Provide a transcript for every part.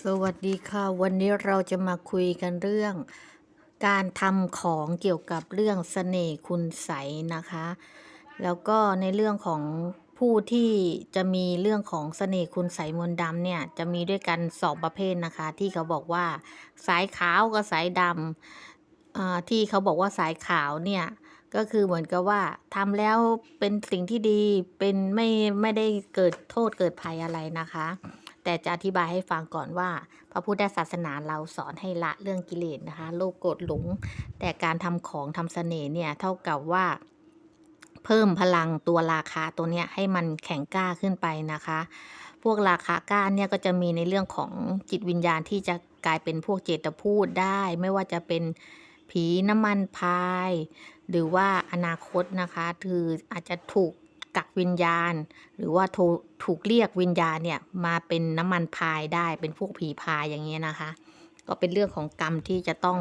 สวัสดีค่ะ วันนี้เราจะมาคุยกันเรื่อง การทำของเกี่ยวกับเรื่องเสน่ห์คุณใสนะคะ แล้วก็ในเรื่องของผู้ที่จะมีเรื่องของเสน่ห์คุณใสมนต์ดำเนี่ยจะมีด้วยกันสองประเภทนะคะ ที่เขาบอกว่า สายขาวกับสายดำอ่าที่เขาบอกว่าสายขาวเนี่ยก็คือเหมือนกับว่าทำแล้วเป็นสิ่งที่ดีเป็นไม่ไม่ได้เกิดโทษเกิดภัยอะไรนะคะ แต่จะอธิบายให้ฟังก่อนว่า พระพุทธศาสนาเราสอนให้ละเรื่องกิเลสนะคะโลภโกรธหลง แต่การทำของทำเสน่ห์เนี่ยเท่ากับว่า เพิ่มพลังตัวราคาตัวเนี้ยให้มันแข็งกล้าขึ้นไปนะคะ พวกราคากล้าเนี่ยก็จะมีในเรื่องของจิตวิญญาณที่จะกลายเป็นพวกเจตพูดได้ ไม่ว่าจะเป็นผีน้ำมันพาย หรือว่าอนาคตนะคะ คืออาจจะถูก กักวิญญาณ หรือว่าถูกเรียกวิญญาณเนี่ยมาเป็นน้ำมันพายได้เป็นพวกผีพายอย่างเงี้ยนะคะ ก็เป็นเรื่องของกรรมที่จะต้อง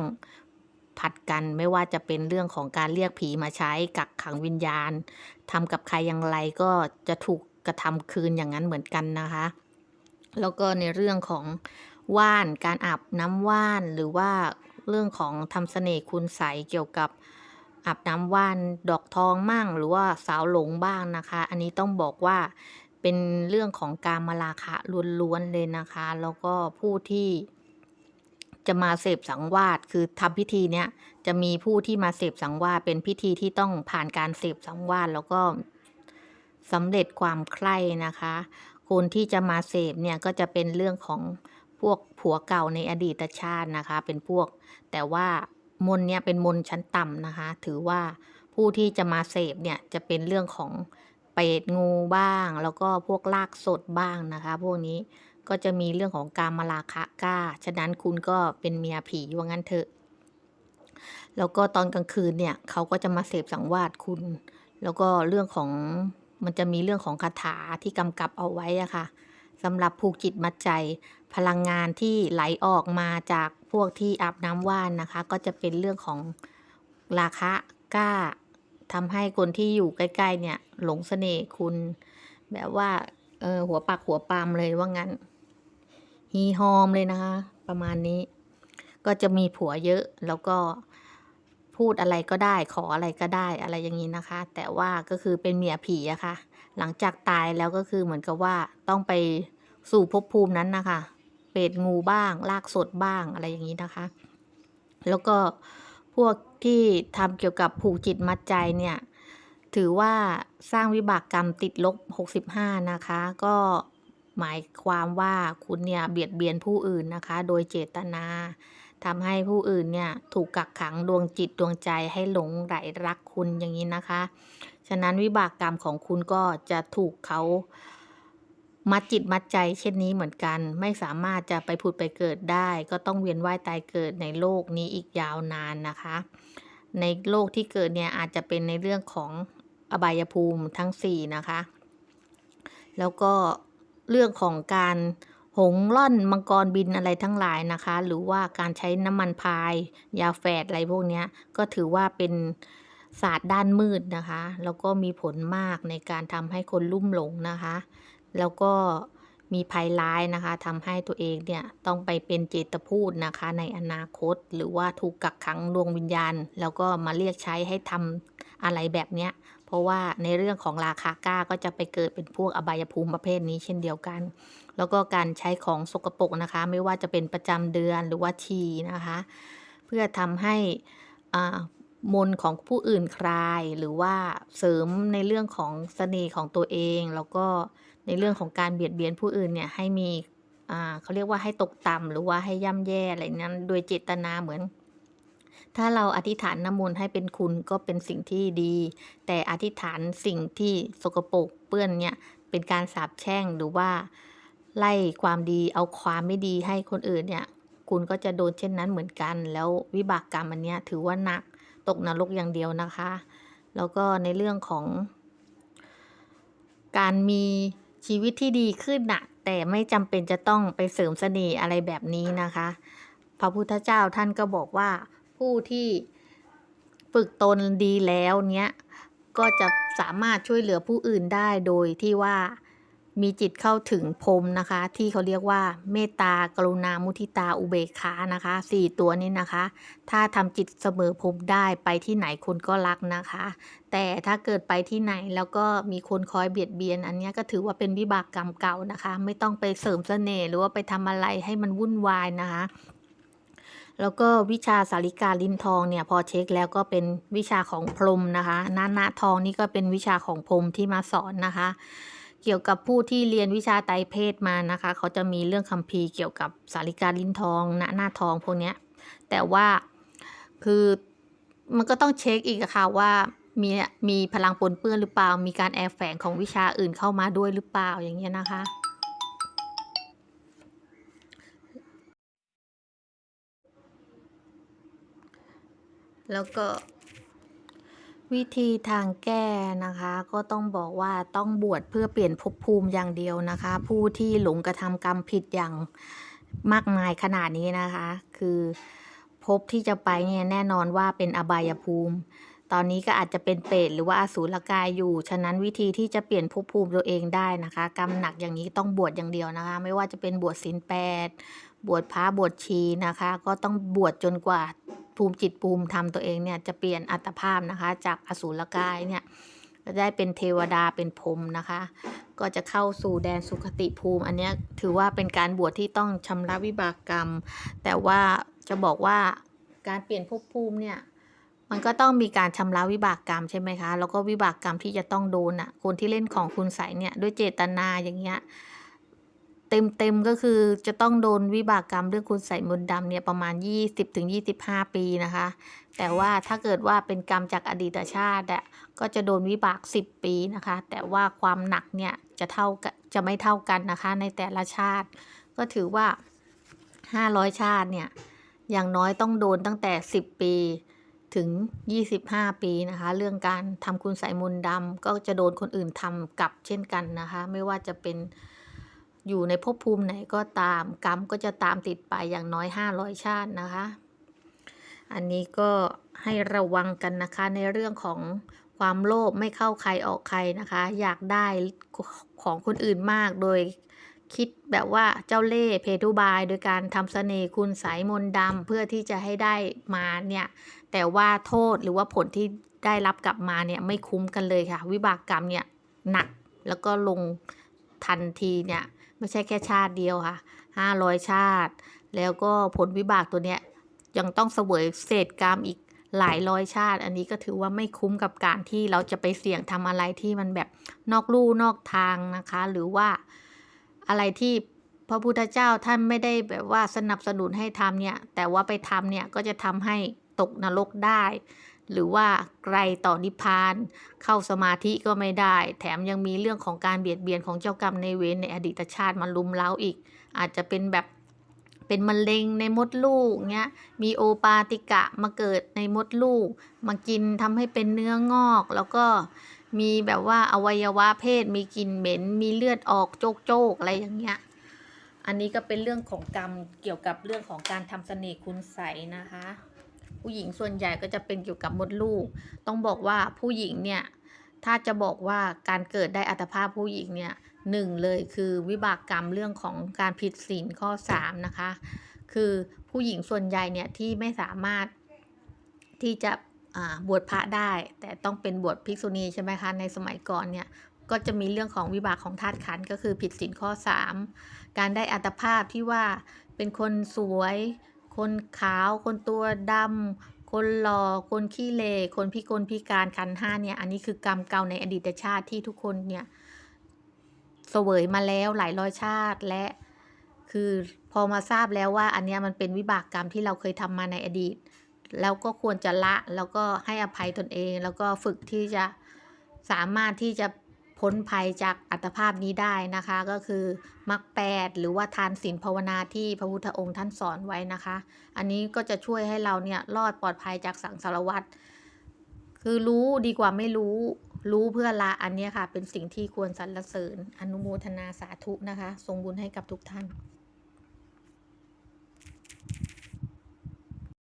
ผัดกันไม่ว่าจะเป็นเรื่องของการเรียกผีมาใช้กักขังวิญญาณทำกับใครอย่างไรก็จะถูกกระทำคืนอย่างนั้นเหมือนกันนะคะ แล้วก็ในเรื่องของว่านการอาบน้ำว่านหรือว่าเรื่องของทำเสน่ห์คุณใสเกี่ยวกับ อาบน้ำว่านดอกทองมั่ง หรือว่าสาวหลงบ้างนะคะ อันนี้ต้องบอกว่าเป็นเรื่องของการมาราคะล้วนๆเลยนะคะ แล้วก็ผู้ที่จะมาเสพสังวาสคือทำพิธีเนี้ยจะมีผู้ที่มาเสพสังวาสเป็นพิธีที่ต้องผ่านการเสพสังวาสแล้วก็สำเร็จความใคร่นะคะ คนที่จะมาเสพเนี่ยก็จะเป็นเรื่องของพวกผัวเก่าในอดีตชาตินะคะ เป็นพวกแต่ว่า มนต์เนี่ยเป็นมนต์ชั้นต่ำนะคะ ถือว่าผู้ที่จะมาเสพเนี่ยจะเป็นเรื่องของเปรตงูบ้าง แล้วก็พวกลากสดบ้างนะคะ พวกนี้ก็จะมีเรื่องของการมาราคะก้า ฉะนั้นคุณก็เป็นเมียผีว่างั้นเถอะ แล้วก็ตอนกลางคืนเนี่ยเขาก็จะมาเสพสังวาสคุณ แล้วก็เรื่องของมันจะมีเรื่องของคาถาที่กำกับเอาไว้อะค่ะ สำหรับผูกจิตมัดใจ พลังงานที่ไหลออกมาจากพวกที่อาบน้ำว่านนะคะ ก็จะเป็นเรื่องของราคะกล้าทำให้คนที่อยู่ใกล้ ๆ เนี่ย หลงเสน่ห์คุณ แบบว่าเออหัวปักหัวปามเลยว่างั้นฮีฮอมเลยนะคะ ประมาณนี้ ก็จะมีผัวเยอะแล้วก็พูดอะไรก็ได้ขออะไรก็ได้อะไรอย่างนี้นะคะ แต่ว่าก็คือเป็นเมียผีอะค่ะ หลังจากตายแล้วก็คือเหมือนกับว่าต้องไปสู่ภพภูมินั้นนะคะ เปรตงูบ้างลากสดบ้างอะไรอย่างนี้นะคะ แล้วก็พวกที่ทำเกี่ยวกับผูกจิตมัดใจเนี่ย ถือว่าสร้างวิบากกรรมติดลบ 65 นะคะ ก็หมายความว่าคุณเนี่ยเบียดเบียนผู้อื่นนะคะ โดยเจตนาทำให้ผู้อื่นเนี่ยถูกกักขังดวงจิตดวงใจให้หลงไหลรักคุณอย่างนี้นะคะ ฉะนั้นวิบากกรรมของคุณก็จะถูกเขามัดจิตมัดใจเช่นนี้เหมือนกัน ไม่สามารถจะไปผุดไปเกิดได้ ก็ต้องเวียนว่ายตายเกิดในโลกนี้อีกยาวนานนะคะ ในโลกที่เกิดเนี่ยอาจจะเป็นในเรื่องของอบายภูมิทั้ง 4 นะคะ แล้วก็เรื่องของการหงล่อนมังกรบินอะไรทั้งหลายนะคะ หรือว่าการใช้น้ำมันพาย ยาแฝดอะไรพวกนี้ก็ถือว่าเป็น ศาสตร์ด้านมืดนะคะ แล้วก็มีผลมากในการทำให้คนลุ่มหลงนะคะ แล้วก็มีภัยร้ายนะคะทำให้ตัวเองเนี่ยต้องไปเป็นเจตพูดนะคะ ในอนาคตหรือว่าถูกกักขังดวงวิญญาณ แล้วก็มาเรียกใช้ให้ทำอะไรแบบเนี้ย เพราะว่าในเรื่องของราคาก้าก็จะไปเกิดเป็นพวกอบายภูมิประเภทนี้เช่นเดียวกัน แล้วก็การใช้ของสกปรกนะคะ ไม่ว่าจะเป็นประจำเดือนหรือว่าชีนะคะ เพื่อทำให้อ่า มนของผู้อื่นคลายหรือว่าเสริมในเรื่องของเสน่ห์ของตัวเอง แล้วก็ในเรื่องของการเบียดเบียนผู้อื่นเนี่ยให้มีอ่าเขาเรียกว่าให้ตกต่ำหรือว่าให้ย่ำแย่อะไรนั้น โดยเจตนาเหมือน ถ้าเราอธิษฐานน้ำมนต์ให้เป็นคุณก็เป็นสิ่งที่ดี แต่อธิษฐานสิ่งที่สกปรกเปื้อนเนี่ยเป็นการสาปแช่งหรือว่าไล่ความดีเอาความไม่ดีให้คนอื่นเนี่ย คุณก็จะโดนเช่นนั้นเหมือนกัน แล้ววิบากกรรมอันเนี้ยถือว่าหนัก ตกนรกอย่างเดียวนะคะ แล้วก็ในเรื่องของ การมีชีวิตที่ดีขึ้นนะแต่ไม่จำเป็นจะต้องไปเสริมเสน่ห์อะไรแบบนี้นะคะ พระพุทธเจ้าท่านก็บอกว่าผู้ที่ฝึกตนดีแล้วเนี้ยก็จะสามารถช่วยเหลือผู้อื่นได้โดยที่ว่า มีจิตเข้าถึงพรมนะคะ ที่เขาเรียกว่าเมตตากรุณามุทิตาอุเบกขานะคะสี่ตัวนี้นะคะ ถ้าทำจิตเสมอพรมได้ไปที่ไหนคนก็รักนะคะ แต่ถ้าเกิดไปที่ไหนแล้วก็มีคนคอยเบียดเบียน อันนี้ก็ถือว่าเป็นวิบากกรรมเก่านะคะ ไม่ต้องไปเสริมเสน่ห์หรือว่าไปทำอะไรให้มันวุ่นวายนะคะแล้วก็วิชาสาริกาลิ้นทองเนี่ยพอเช็คแล้วก็เป็นวิชาของพรมนะคะนานาทองนี่ก็เป็นวิชาของพรมที่มาสอนนะคะ เกี่ยวกับผู้ที่เรียนวิชาไตเพศมานะคะ เขาจะมีเรื่องคัมภีร์เกี่ยวกับสาริกาลิ้นทองณหน้าทองพวกนี้แต่ว่าคือมันก็ต้องเช็คอีกค่ะว่ามีมีพลังปนเปื้อนหรือเปล่า มีการแอบแฝงของวิชาอื่นเข้ามาด้วยหรือเปล่าอย่างเงี้ยนะคะ แล้วก็ วิธีทางแก้นะคะก็ต้องบอกว่าต้องบวชเพื่อเปลี่ยนภพภูมิอย่างเดียวนะคะ ผู้ที่หลงกระทำกรรมผิดอย่างมากมายขนาดนี้นะคะ คือภพที่จะไปเนี่ยแน่นอนว่าเป็นอบายภูมิ ตอนนี้ก็อาจจะเป็นเปรตหรือว่าอสูรกายอยู่ ฉะนั้นวิธีที่จะเปลี่ยนภพภูมิตัวเองได้นะคะ กรรมหนักอย่างนี้ต้องบวชอย่างเดียวนะคะ ไม่ว่าจะเป็นบวชศีลแปดบวชพระบวชชีนะคะ ก็ต้องบวชจนกว่า ภูมิจิตภูมิธรรมตัวเองเนี่ยจะเปลี่ยนอัตภาพนะคะ จากอสูรกายเนี่ยก็ได้เป็นเทวดาเป็นพรมนะคะ ก็จะเข้าสู่แดนสุขติภูมิ อันนี้ถือว่าเป็นการบวชที่ต้องชำระวิบากกรรม แต่ว่าจะบอกว่าการเปลี่ยนภพภูมิเนี่ยมันก็ต้องมีการชำระวิบากกรรมใช่ไหมคะ แล้วก็วิบากกรรมที่จะต้องโดนอะคนที่เล่นของคุณใสเนี่ยด้วยเจตนาอย่างเงี้ย เต็มๆก็คือจะต้องโดนวิบากกรรมเรื่องคุณใส่มนต์ดำเนี่ยประมาณ 20-25 ปีนะคะ แต่ว่าถ้าเกิดว่าเป็นกรรมจากอดีตชาติอะก็จะโดนวิบาก 10 ปีนะคะ แต่ว่าความหนักเนี่ยจะเท่ากันจะไม่เท่ากันนะคะ ในแต่ละชาติ ก็ถือว่า 500 ชาติเนี่ยอย่างน้อยต้องโดนตั้งแต่ 10 ปีถึง 25 ปีนะคะ เรื่องการทำคุณใส่มนต์ดำก็จะโดนคนอื่นทำกลับเช่นกันนะคะ ไม่ว่าจะเป็น อยู่ในภพภูมิไหนก็ตาม กรรมก็จะตามติดไปอย่างน้อย 500 ชาตินะคะ อันนี้ก็ให้ระวังกันนะคะในเรื่องของความโลภไม่เข้าใครออกใครนะคะ อยากได้ของคนอื่นมากโดยคิดแบบว่าเจ้าเล่ห์เพทุบาย โดยการทำเสน่ห์คุณสายมนดำเพื่อที่จะให้ได้มาเนี่ย แต่ว่าโทษหรือว่าผลที่ได้รับกลับมาเนี่ยไม่คุ้มกันเลยค่ะ วิบากกรรมเนี่ยหนักแล้วก็ลงทันทีเนี่ย ไม่ใช่แค่ชาติเดียวค่ะห้าร้อยชาติ แล้วก็ผลวิบากตัวเนี้ยยังต้องเสวยเศษกรรมอีกหลายร้อยชาติ อันนี้ก็ถือว่าไม่คุ้มกับการที่เราจะไปเสี่ยงทำอะไรที่มันแบบนอกลู่นอกทางนะคะ หรือว่าอะไรที่พระพุทธเจ้าท่านไม่ได้แบบว่าสนับสนุนให้ทำเนี่ย แต่ว่าไปทำเนี่ยก็จะทำให้ตกนรกได้ หรือว่าไกลต่อนิพพาน เข้าสมาธิก็ไม่ได้ แถมยังมีเรื่องของการเบียดเบียนของเจ้ากรรมในายเวรในอดีตชาติมาลุมเล้าอีก อาจจะเป็นแบบเป็นมะเร็งในมดลูกเงี้ย มีโอปาติกะมาเกิดในมดลูก มากินทำให้เป็นเนื้องอก แล้วก็มีแบบว่าอวัยวะเพศ มีกลิ่นเหม็น มีเลือดออกโจกโจกๆอะไรอย่างเงี้ย อันนี้ก็เป็นเรื่องของกรรมเกี่ยวกับเรื่องของการทำเสน่ห์คุณใสนะคะ ผู้หญิงส่วนใหญ่ก็จะเป็นเกี่ยวกับมดลูก ต้องบอกว่าผู้หญิงเนี่ยถ้าจะบอกว่าการเกิดได้อัตภาพผู้หญิงเนี่ยหนึ่งเลยคือวิบากกรรมเรื่องของการผิดศีลข้อ 3 นะคะ คือผู้หญิงส่วนใหญ่เนี่ยที่ไม่สามารถที่จะบวชพระได้ แต่ต้องเป็นบวชภิกษุณีใช่ไหมคะในสมัยก่อนเนี่ยก็จะมีเรื่องของวิบากของธาตุขันก็คือผิดศีลข้อ 3 การได้อัตภาพที่ว่าเป็นคนสวย คนขาว คนตัวดำ คนหล่อ คนขี้เลคนพิกลพิการขันห้าเนี่ย อันนี้คือกรรมเก่าในอดีตชาติที่ทุกคนเนี่ยเสวยมาแล้วหลายร้อยชาติและคือพอมาทราบแล้วว่า อันเนี้ยมันเป็นวิบากกรรมที่เราเคยทำมาในอดีต แล้วก็ควรจะละแล้วก็ให้อภัยตนเอง แล้วก็ฝึกที่จะสามารถที่จะ พ้นภัยจากอัตภาพนี้ได้นะคะ ก็คือมรรคแปดหรือว่าทานศีลภาวนาที่พระพุทธองค์ท่านสอนไว้นะคะ อันนี้ก็จะช่วยให้เราเนี่ยรอดปลอดภัยจากสังสารวัฏคือรู้ดีกว่าไม่รู้ รู้เพื่อละอันนี้ค่ะ เป็นสิ่งที่ควรสรรเสริญ อนุโมทนาสาธุนะคะทรงบุญให้กับทุกท่าน